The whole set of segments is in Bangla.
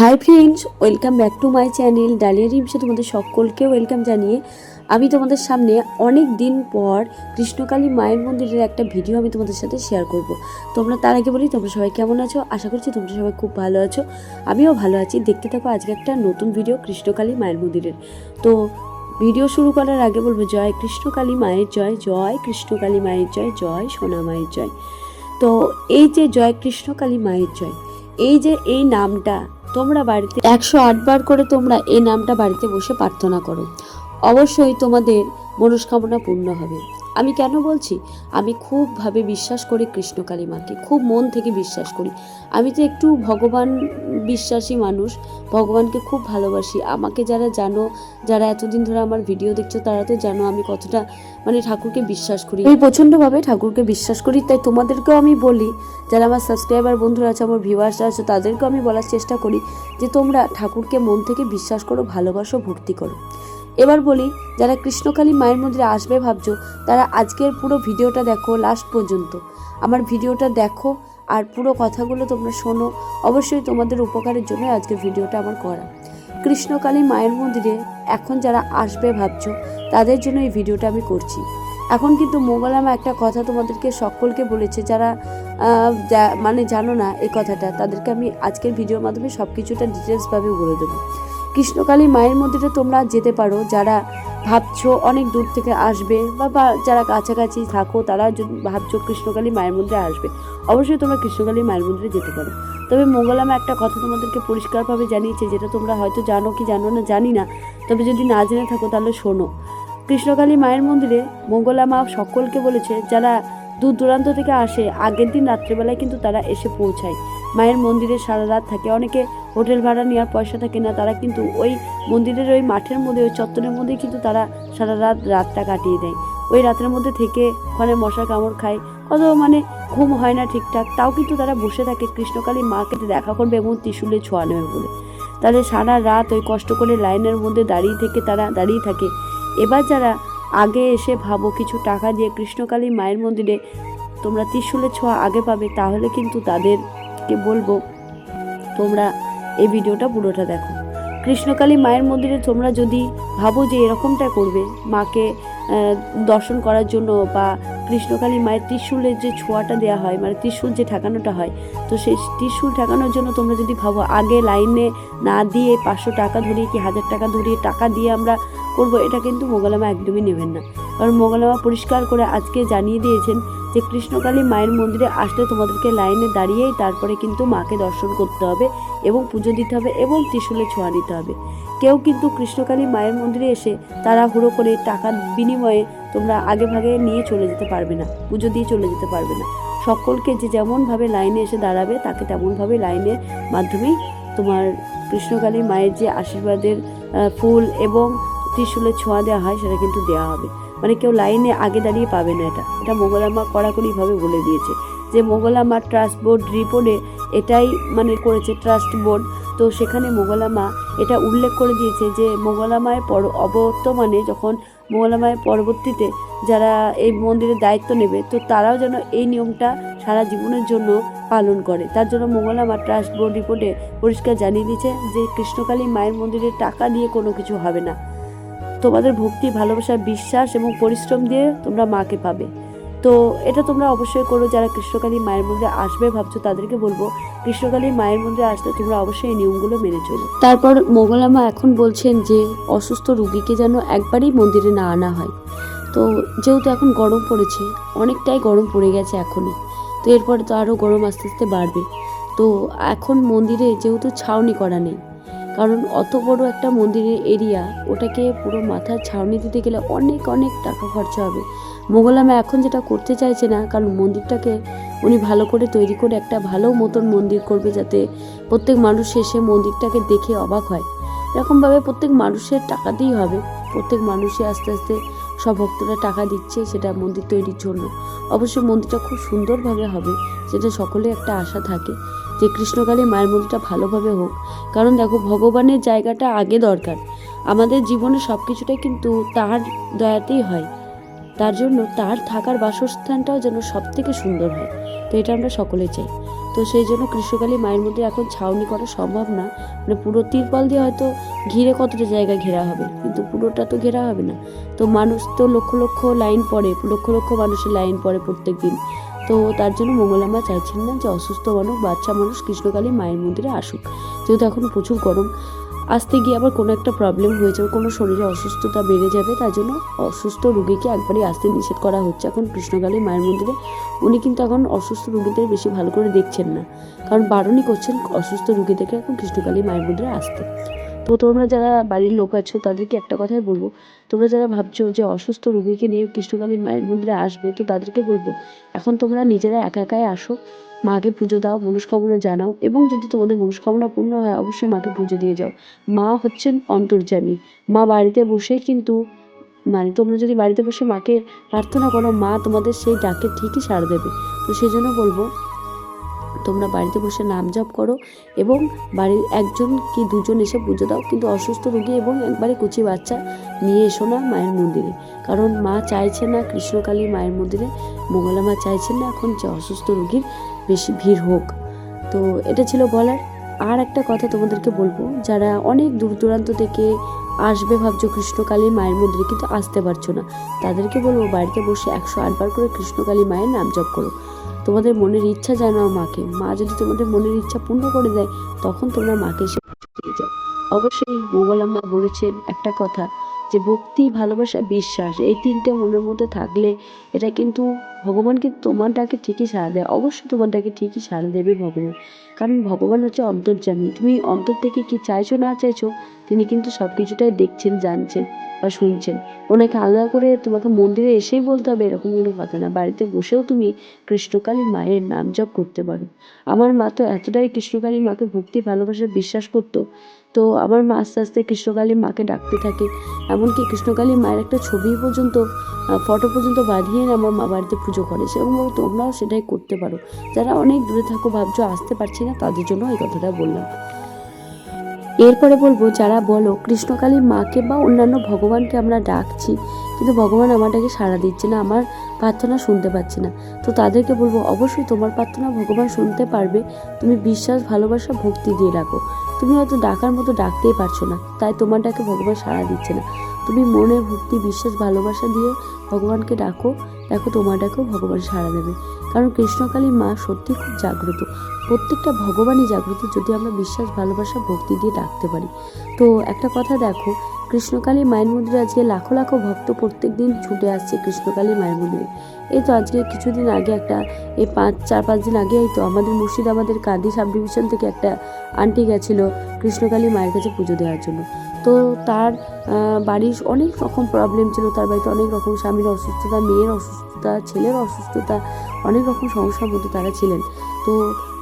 Hi friends, welcome back to my channel Dalia রিমসে তোমাদের সকলকে ওয়েলকাম জানিয়ে আমি তোমাদের সামনে অনেক দিন পর কৃষ্ণকালী মায়ের মন্দিরের একটা ভিডিও আমি তোমাদের সাথে শেয়ার করব। তোমরা তার আগে বলি, তোমরা সবাই কেমন আছো? আশা করছি তোমরা সবাই খুব ভালো আছো। আমিও ভালো আছি। দেখতে থাকো, আজকে একটা নতুন ভিডিও কৃষ্ণকালী মায়ের মন্দিরের। তো ভিডিও শুরু করার আগে বলব, জয় কৃষ্ণকালী মায়ের জয় জয় কৃষ্ণকালী মায়ের জয় জয় সোনা মায়ের জয়। তো এই যে জয় কৃষ্ণকালী মায়ের জয়, এই যে এই নামটা তোমরা বাড়িতে একশো আটবার করে তোমরা এই নামটা বাড়িতে বসে প্রার্থনা করো। অবশ্যই তোমাদের মনস্কামনা পূর্ণ হবে। আমি কেন বলছি? আমি খুবভাবে বিশ্বাস করি কৃষ্ণকালী মাকে খুব মন থেকে বিশ্বাস করি। আমি তো একটু ভগবান বিশ্বাসী মানুষ, ভগবানকে খুব ভালোবাসি। আমাকে যারা জানো, যারা এতদিন ধরে আমার ভিডিও দেখছ, তারা তো জানো আমি কতটা মানে ঠাকুরকে বিশ্বাস করি। আমি প্রচণ্ডভাবে ঠাকুরকে বিশ্বাস করি, তাই তোমাদেরকেও আমি বলি, যারা আমার সাবস্ক্রাইবার বন্ধুরা আছে, আমার ভিউয়ার্স আছে, তাদেরকেও আমি বলার চেষ্টা করি যে তোমরা ঠাকুরকে মন থেকে বিশ্বাস করো, ভালোবাসো, ভক্তি করো। এবার বলি, যারা কৃষ্ণকালী মায়ের মন্দিরে আসবে ভাবছ, তারা আজকের পুরো ভিডিওটা দেখো লাস্ট পর্যন্ত। আমার ভিডিওটা দেখো আর পুরো কথাগুলো তোমরা শোনো, অবশ্যই তোমাদের উপকারের জন্য আজকের ভিডিওটা আমার করা। কৃষ্ণকালী মায়ের মন্দিরে এখন যারা আসবে ভাবছ, তাদের জন্য এই ভিডিওটা আমি করছি। এখন কিন্তু মোগলামা একটা কথা তোমাদেরকে সকলকে বলেছে, যারা মানে জানো না এই কথাটা, তাদেরকে আমি আজকের ভিডিওর মাধ্যমে সব কিছুটা ডিটেলসভাবে বলে দেবো। কৃষ্ণকালী মায়ের মন্দিরে তোমরা যেতে পারো। যারা ভাবছ অনেক দূর থেকে আসবে বা যারা কাছাকাছি থাকো, তারা যদি ভাবছ কৃষ্ণকালী মায়ের মন্দিরে আসবে, অবশ্যই তোমরা কৃষ্ণকালী মায়ের মন্দিরে যেতে পারো। তবে মোগলামা একটা কথা তোমাদেরকে পরিষ্কারভাবে জানিয়েছে, যেটা তোমরা হয়তো জানো কি জানো না, জানি না। তবে যদি না জেনে থাকো তাহলে শোনো। কৃষ্ণকালী মায়ের মন্দিরে মঙ্গলামা সকলকে বলেছে, যারা দূর দূরান্ত থেকে আসে, আগের দিন রাত্রেবেলায় কিন্তু তারা এসে পৌঁছায়। মায়ের মন্দিরে সারা রাত থাকে। অনেকে হোটেল ভাড়া নেওয়ার পয়সা থাকে না, তারা কিন্তু ওই মন্দিরের ওই মাঠের মধ্যে, ওই চত্বরের মধ্যে কিন্তু তারা সারা রাত রাতটা কাটিয়ে দেয়। ওই রাতের মধ্যে থেকে ওখানে মশা কামড় খায়। কত মানে ঘুম হয় না ঠিকঠাক, তাও কিন্তু তারা বসে থাকে। কৃষ্ণকালী মাকে দেখা করবে এবং ত্রিশুলে ছোঁয়া নেবে বলে। তাহলে সারা রাত ওই কষ্ট করে লাইনের মধ্যে দাঁড়িয়ে থেকে তারা দাঁড়িয়ে থাকে। এবার যারা আগে এসে ভাবো কিছু টাকা দিয়ে কৃষ্ণকালী মায়ের মন্দিরে তোমরা ত্রিশুলের ছোঁয়া আগে পাবে, তাহলে কিন্তু তাদেরকে বলব, তোমরা এই ভিডিওটা পুরোটা দেখো। কৃষ্ণকালী মায়ের মন্দিরে তোমরা যদি ভাবো যে এরকমটা করবে, মাকে দর্শন করার জন্য বা কৃষ্ণকালী মায়ের ত্রিশূলের যে ছোঁয়াটা দেওয়া হয় মানে ত্রিশূল যে ঠেকানোটা হয়, তো সেই ত্রিশূল ঠেকানোর জন্য তোমরা যদি ভাবো আগে লাইনে না দিয়ে পাঁচশো টাকা ধরিয়ে কি হাজার টাকা ধরিয়ে টাকা দিয়ে আমরা করব, এটা কিন্তু মোগলামা একদমই নেবেন না। কারণ মোগলামা পরিষ্কার করে আজকে জানিয়ে দিয়েছেন যে কৃষ্ণকালী মায়ের মন্দিরে আসলে তোমাদেরকে লাইনে দাঁড়িয়েই তারপরে কিন্তু মাকে দর্শন করতে হবে এবং পুজো দিতে হবে এবং ত্রিশূলে ছোঁয়া নিতে হবে। কেউ কিন্তু কৃষ্ণকালী মায়ের মন্দিরে এসে তারা হুড়ো করে টাকার বিনিময়ে তোমরা আগে ভাগে নিয়ে চলে যেতে পারবে না, পুজো দিয়ে চলে যেতে পারবে না। সকলকে যে যেমনভাবে লাইনে এসে দাঁড়াবে, তাকে তেমনভাবে লাইনের মাধ্যমেই তোমার কৃষ্ণকালী মায়ের যে আশীর্বাদের ফুল এবং ত্রিশূলের ছোঁয়া দেওয়া হয় সেটা কিন্তু দেওয়া হবে। মানে কেউ লাইনে আগে দাঁড়িয়ে পাবে না এটা। এটা মোগলামা কড়াকড়িভাবে বলে দিয়েছে যে মোগলামা ট্রাস্ট বোর্ড রিপোর্টে এটাই মানে করেছে ট্রাস্ট বোর্ড তো সেখানে মোগলামা এটা উল্লেখ করে দিয়েছে যে মোগলামায়ের পর অবর্তমানে যখন মোগলামায়ের পরবর্তীতে যারা এই মন্দিরের দায়িত্ব নেবে, তো তারাও যেন এই নিয়মটা সারা জীবনের জন্য পালন করে। তার জন্য মোগলামা ট্রাস্ট বোর্ড রিপোর্টে পরিষ্কার জানিয়ে দিয়েছে যে কৃষ্ণকালী মায়ের মন্দিরে টাকা দিয়ে কোনো কিছু হবে না। তোমাদের ভক্তি, ভালোবাসা, বিশ্বাস এবং পরিশ্রম দিয়ে তোমরা মাকে পাবে। তো এটা তোমরা অবশ্যই করো, যারা কৃষ্ণকালী মায়ের মন্দিরে আসবে ভাবছ তাদেরকে বলব, কৃষ্ণকালী মায়ের মন্দিরে আসলে তোমরা অবশ্যই এই নিয়মগুলো মেনে চলো। তারপর মোগলামা এখন বলছেন যে, অসুস্থ রুগীকে যেন একবারই মন্দিরে না আনা হয়। তো যেহেতু এখন গরম পড়েছে, অনেকটাই গরম পড়ে গেছে এখনই, তো এরপরে তো আরও গরম আস্তে আস্তে বাড়বে। তো এখন মন্দিরে যেহেতু ছাউনি করা নেই কারণ অত বড় একটা মন্দিরের এরিয়া, ওটাকে পুরো মাথার ছাউনি দিতে গেলে অনেক অনেক টাকা খরচা হবে। মোগলামা এখন যেটা করতে চাইছে না, কারণ মন্দিরটাকে উনি ভালো করে তৈরি করে একটা ভালো মতন মন্দির করবে যাতে প্রত্যেক মানুষ এসে মন্দিরটাকে দেখে অবাক হয়। এরকমভাবে প্রত্যেক মানুষের টাকা টাকাতেই হবে। প্রত্যেক মানুষই আস্তে আস্তে সব ভক্তরা টাকা দিচ্ছে সেটা মন্দির তৈরির জন্য। অবশ্যই মন্দিরটা খুব সুন্দরভাবে হবে, সেটা সকলে একটা আশা থাকে। যে কৃষ্ণকালী মায়ের মন্দিরটা ভালোভাবে হোক। কারণ দেখো, ভগবানের জায়গাটা আগে দরকার। আমাদের জীবনে সব কিছুটাই কিন্তু তার দয়াতেই হয়। তার জন্য তার থাকার বাসস্থানটাও যেন সব থেকে সুন্দর হয়। তো এটা আমরা সকলে চাই। তো সেই জন্য কৃষ্ণকালী মায়ের মধ্যে এখন ছাউনি করা সম্ভব না। মানে পুরো তিরপল দিয়ে হয়তো ঘিরে কতটা জায়গা ঘেরা হবে, কিন্তু পুরোটা তো ঘেরা হবে না। তো মানুষ তো লক্ষ লক্ষ লাইন পড়ে, লক্ষ লক্ষ মানুষের লাইন পড়ে প্রত্যেক দিন তো তার জন্য মঙ্গলামা চাইছেন না যে অসুস্থ মানুষ, বাচ্চা মানুষ কৃষ্ণকালী মায়ের মন্দিরে আসুক। যেহেতু এখন প্রচুর গরম, আসতে গিয়ে আবার কোনো একটা প্রবলেম হয়ে যাবে, কোনো শরীরে অসুস্থতা বেড়ে যাবে, তার জন্য অসুস্থ রুগীকে একবারই আসতে নিষেধ করা হচ্ছে। এখন কৃষ্ণকালী মায়ের মন্দিরে উনি কিন্তু এখন অসুস্থ রুগীদের বেশি ভালো করে দেখছেন না। কারণ বারণই করছেন অসুস্থ রুগীদেরকে এখন কৃষ্ণকালী মায়ের মন্দিরে আসতে। তো তোমরা যারা বাড়ির লোক আছো, তাদেরকে একটা কথাই বলব। তোমরা যারা ভাবছ যে অসুস্থ রুগীকে নিয়ে কৃষ্ণকালী মায়ের মন্দিরে আসবে, তো তাদেরকে বলব, এখন তোমরা নিজেরা একা একাই আসো, মাকে পুজো দাও, মনস্কামনা জানাও এবং যদি তোমাদের মনস্কামনা পূর্ণ হয়, অবশ্যই মাকে পুজো দিয়ে যাও। মা হচ্ছেন অন্তর্যামী। মা বাড়িতে বসে কিন্তু মানে তোমরা যদি বাড়িতে বসে মাকে প্রার্থনা করো, মা তোমাদের সেই ডাকে ঠিকই সাড়া দেবে। তো সেই জন্য বলব তোমরা বাড়িতে বসে নাম জপ করো এবং বাড়ির একজন কি দুজন এসে পুজো দাও। কিন্তু অসুস্থ রোগী এবং একবারে কুচি বাচ্চা নিয়ে এসো না মায়ের মন্দিরে। কারণ মা চাইছে না কৃষ্ণকালী মায়ের মন্দিরে। মঙ্গলা মা চাইছেন না এখন যে অসুস্থ রোগীর বেশি ভিড় হোক। তো এটা ছিল বলার। আর একটা কথা তোমাদেরকে বলব, যারা অনেক দূর দূরান্ত থেকে আসবে ভাবছ কৃষ্ণকালী মায়ের মন্দিরে কিন্তু আসতে পারছ না। তাদেরকে বলব বাড়িতে বসে একশো আটবার করে কৃষ্ণকালী মায়ের নাম জপ করো। তোমাদের মনের ইচ্ছা জানাও মাকে মা যদি তোমাদের মনের ইচ্ছা পূর্ণ করে দেয়, তখন তোমরা মাকে সে যাও অবশ্যই মোগলাম্মা বলেছেন একটা কথা। যে ভক্তি, ভালোবাসা, বিশ্বাস, এই তিনটে মনের মধ্যে থাকলে এটা কিন্তু ভগবান কিন্তু তোমার ডাকে ঠিকই সাড়া দেয়। অবশ্যই তোমারটাকে ঠিকই সাড়া দেবে ভগবান। কারণ ভগবান হচ্ছে অন্তর্যামী। তুমি অন্তর থেকে কি চাইছো, না চাইছো, তিনি কিন্তু সব কিছুটাই দেখছেন, জানছেন বা শুনছেন। ওনাকে আলাদা করে তোমাকে মন্দিরে এসেই বলতে হবে, এরকম কোনো কথা না। বাড়িতে বসেও তুমি কৃষ্ণকালী মায়ের নাম জপ করতে পারো। আমার মা তো এতটাই কৃষ্ণকালী মাকে ভক্তি, ভালোবাসা, বিশ্বাস করতো তো আমার মা আস্তে আস্তে কৃষ্ণকালী মাকে ডাকতে থাকে। এমনকি কৃষ্ণকালী মায়ের একটা ছবি পর্যন্ত ফটো পর্যন্ত বাঁধিয়ে আমার মা বাড়িতে পুজো করে। সেরকমভাবে তোমরাও সেটাই করতে পারো। যারা অনেক দূরে থাকো, ভাবছ আসতে পারছি না, তাদের জন্য এই কথাটা বললাম। এরপরে বলব, যারা বলো, কৃষ্ণকালী মাকে বা অন্যান্য ভগবানকে আমরা ডাকছি কিন্তু ভগবান আমাটাকে সাড়া দিচ্ছে না, আমার প্রার্থনা শুনতে পাচ্ছে না। তো তাদেরকে বলব, অবশ্যই তোমার প্রার্থনা ভগবান শুনতে পারবে। তুমি বিশ্বাস, ভালোবাসা, ভক্তি দিয়ে রাখো। তুমি হয়তো ডাকার মতো ডাকতেই পারছ না, তাই তোমার ডাকে ভগবান সাড়া দিচ্ছে না। তুমি মনে, ভক্তি, বিশ্বাস, ভালোবাসা দিয়ে ভগবানকে ডাকো, দেখো তোমার ডাকেও ভগবান সাড়া দেবে। কারণ কৃষ্ণকালী মা সত্যি খুব জাগ্রত। প্রত্যেকটা ভগবানই জাগ্রত যদি আমরা বিশ্বাস, ভালোবাসা, ভক্তি দিয়ে ডাকতে পারি। তো একটা কথা দেখো কৃষ্ণকালী মায়ের মন্দিরে আজকে লাখো লাখো ভক্ত প্রত্যেক দিন ছুটে আসছে কৃষ্ণকালী মায়ের মন্দিরে এই তো আজকে কিছুদিন আগে একটা, এই পাঁচ, চার, পাঁচ দিন আগে এই তো আমাদের মুর্শিদাবাদের কান্দি সাব ডিভিশন থেকে একটা আন্টি গেছিল কৃষ্ণকালী মায়ের কাছে পুজো দেওয়ার জন্য। তো তার বাড়ির অনেক রকম প্রবলেম ছিল, তার বাড়িতে অনেক রকম স্বামীর অসুস্থতা, মেয়ের অসুস্থতা, ছেলের অসুস্থতা, অনেক রকম সমস্যার মধ্যে তারা ছিলেন। তো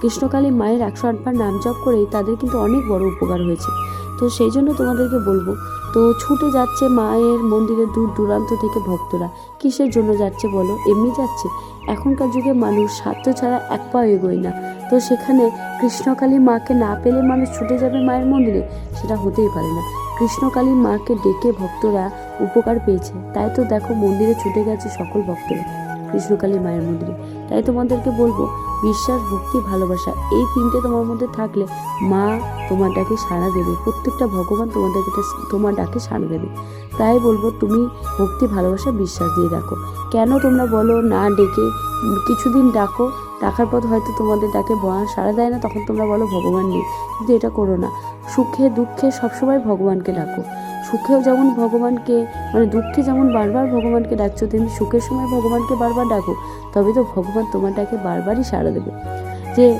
কৃষ্ণকালী মায়ের একশো আটবার নাম জপ করেই তাদের কিন্তু অনেক বড় উপকার হয়েছে। তো সেই জন্য তোমাদেরকে বলব তো ছুটে যাচ্ছে মায়ের মন্দিরে দূর দূরান্ত থেকে ভক্তরা। কিসের জন্য যাচ্ছে বলো? এমনি যাচ্ছে। এখনকার যুগে মানুষ স্বার্থ ছাড়া এক পা এগোয় না। তো সেখানে কৃষ্ণকালী মাকে না পেলে মানুষ ছুটে যাবে মায়ের মন্দিরে? সেটা হতেই পারে না। কৃষ্ণকালী মাকে ডেকে ভক্তরা উপকার পেয়েছে। তাই তো দেখো মন্দিরে ছুটে গেছে সকল ভক্তরা কৃষ্ণকালী মায়ের মন্দিরে। তাই তোমাদেরকে বলব বিশ্বাস, ভক্তি, ভালোবাসা এই তিনটে তোমার মধ্যে থাকলে মা তোমার ডাকে সাড়া দেবে। প্রত্যেকটা ভগবান তোমাদেরকে তোমার ডাকে সাড়া দেবে। তাই বলব, তুমি ভক্তি, ভালোবাসা, বিশ্বাস দিয়ে রাখো। কেন তোমরা বলো, না ডেকে কিছুদিন ডাকো ডাকার পর হয়তো তোমাদের ডাকে ব- সাড়া দেয় না, তখন তোমরা বলো, ভগবান নেই। কিন্তু এটা করো না। সুখে, দুঃখে সবসময় ভগবানকে ডাকো। সুখেও যেমন ভগবানকে মানে দুঃখে যেমন বারবার ভগবানকে ডাকছো, তেমনি সুখের সময় ভগবানকে বারবার ডাকো, তবে তো ভগবান তোমার ডাকে বারবারই সাড়া দেবে। যে,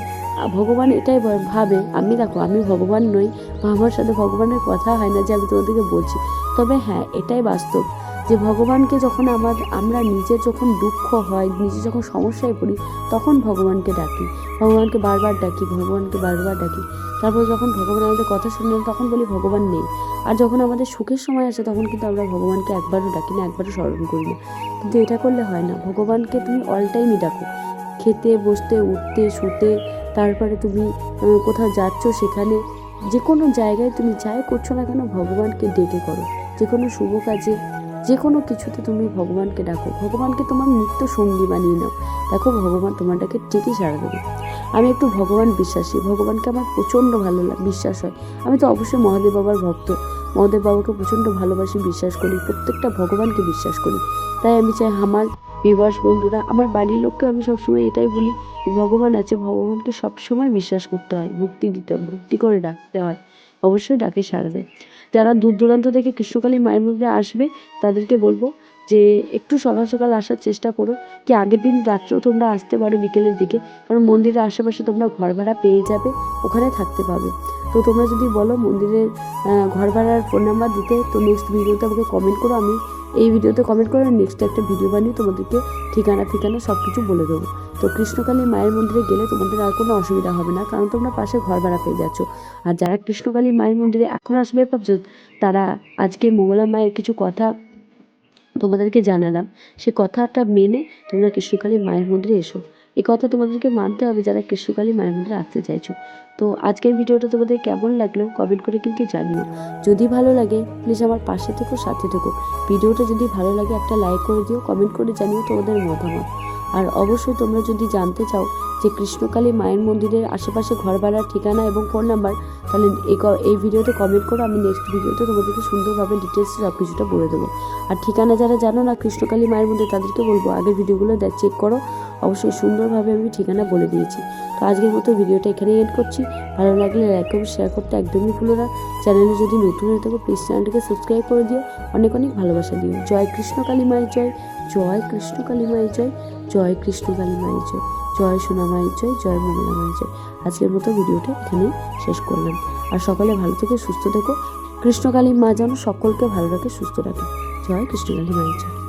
ভগবান এটাই ভাবে, আমি দেখো, আমি ভগবান নই বা আমার সাথে ভগবানের কথা হয় না যে আমি তোমাদেরকে বলছি। তবে হ্যাঁ এটাই বাস্তব। যে ভগবানকে যখন আমার আমরা নিজের যখন দুঃখ হয়, নিজে যখন সমস্যায় পড়ি, তখন ভগবানকে ডাকি। ভগবানকে বারবার ডাকি, ভগবানকে বারবার ডাকি। তারপর যখন ভগবান আমাদের কথা শুনলেন, তখন বলি, ভগবান নেই। আর যখন আমাদের সুখের সময় আসে, তখন কিন্তু আমরা ভগবানকে একবারও ডাকি না, একবারও স্মরণ করি না। কিন্তু এটা করলে হয় না। ভগবানকে তুমি অল টাইমই ডাকো। খেতে, বসতে, উঠতে, শুতে, তারপরে তুমি কোথাও যাচ্ছ, সেখানে যে কোনো জায়গায় তুমি যাই করছ না কেন, ভগবানকে ডেকে করো। যে কোনো শুভ কাজে যে কোনো কিছুতে তুমি ভগবানকে ডাকো। ভগবানকে তোমার নিত্য সঙ্গী বানিয়ে নাও। দেখো, ভগবান তোমারটাকে ঠিকই সাড়া দেবে। আমি একটু ভগবান বিশ্বাসী। ভগবানকে আমার প্রচণ্ড ভালো বিশ্বাস হয়। আমি তো অবশ্যই মহাদেব বাবার ভক্ত। মহাদেব বাবাকে প্রচণ্ড ভালোবাসি, বিশ্বাস করি। প্রত্যেকটা ভগবানকে বিশ্বাস করি। তাই আমি চাই আমার বিবাস বন্ধুরা, আমার বাড়ির লোককে আমি সবসময় এটাই বলি ভগবান আছে, ভগবানকে সবসময় বিশ্বাস করতে হয়। ভক্তি দিতে হয়, ভক্তি করে ডাকতে হয়। অবশ্যই ডাকে সাড়া দেয়। যারা দূর দূরান্ত থেকে গ্রীষ্মকালীন মায়ের মধ্যে আসবে, তাদেরকে বলব যে একটু সকাল সকাল আসার চেষ্টা করো। কি আগের দিন রাত্রেও তোমরা আসতে পারো বিকেলের দিকে, কারণ মন্দিরের আশেপাশে তোমরা ঘর ভাড়া পেয়ে যাবে, ওখানে থাকতে পাবে। তো তোমরা যদি বলো মন্দিরের ঘর ভাড়ার ফোন নাম্বার দিতে, তো নেক্সট ভিডিওতে আমাকে কমেন্ট করো, আমি এই ভিডিওতে কমেন্ট করে নেক্সট একটা ভিডিও বানিয়ে তোমাদেরকে ঠিকানা ঠিকানা সব কিছু বলে দেবো। তো কৃষ্ণকালী মায়ের মন্দিরে গেলে তোমাদের আর কোনো অসুবিধা হবে না, কারণ তোমরা পাশে ঘর ভাড়া পেয়ে যাচ্ছ। আর যারা কৃষ্ণকালী মায়ের মন্দিরে এখন আসবে ভাবছ, তারা আজকে মঙ্গলা মায়ের কিছু কথা তোমাদেরকে জানালাম। সে কথাটা মেনে তোমরা কৃষ্ণকালী মায়ের মন্দিরে এসো। এই কথা তোমাদেরকে মানতে হবে যারা কৃষ্ণকালী মায়ের আসতে চাইছো। তো আজকের ভিডিওটা তোমাদের কেমন লাগল কমেন্ট করে কিন্তু জানিও। যদি ভালো লাগে প্লিজ আমার পাশে থেকো, সাথে থেকো। ভিডিওটা যদি ভালো লাগে, একটা লাইক করে দিও কমেন্ট করে জানিও তোমাদের মতামত। আর অবশ্যই তোমরা যদি জানতে চাও যে কৃষ্ণকালী মায়ের মন্দিরের আশেপাশে ঘর ভাড়ার ঠিকানা এবং ফোন নাম্বার তাহলে এই এই ভিডিওতে কমেন্ট করো, আমি নেক্সট ভিডিওতে তোমাদেরকে সুন্দরভাবে ডিটেলস সব কিছুটা বলে দেবো। আর ঠিকানা যারা জানো না কৃষ্ণকালী মায়ের মন্দির, তাদেরকে বলব, আগের ভিডিওগুলো চেক করো। অবশ্যই সুন্দরভাবে আমি ঠিকানা বলে দিয়েছি। তো আজকের মতো ভিডিওটা এখানেই এড করছি। ভালো লাগলে লাইক করো শেয়ার করতে একদমই ভুলো না। চ্যানেলে যদি নতুন হয়ে থাকো প্লিজ চ্যানেলটিকে সাবস্ক্রাইব করে দিও। অনেক অনেক ভালোবাসা দিও। জয় কৃষ্ণ কালী মায়ের জয়। জয় কৃষ্ণ কালী মায়ের জয়। জয় কৃষ্ণ কালী মায়ের জয়। জয় সোনা মায়ের জয় জয় মঙ্গলা মায়ের জয়। আজকের মতো ভিডিওটা এখানেই শেষ করলাম। আর সকালে ভালো থেকে সুস্থ থেকো। কৃষ্ণকালী মা যেন সকলকে ভালো রাখে, সুস্থ রাখে। জয় কৃষ্ণকালী মায়ের জয়।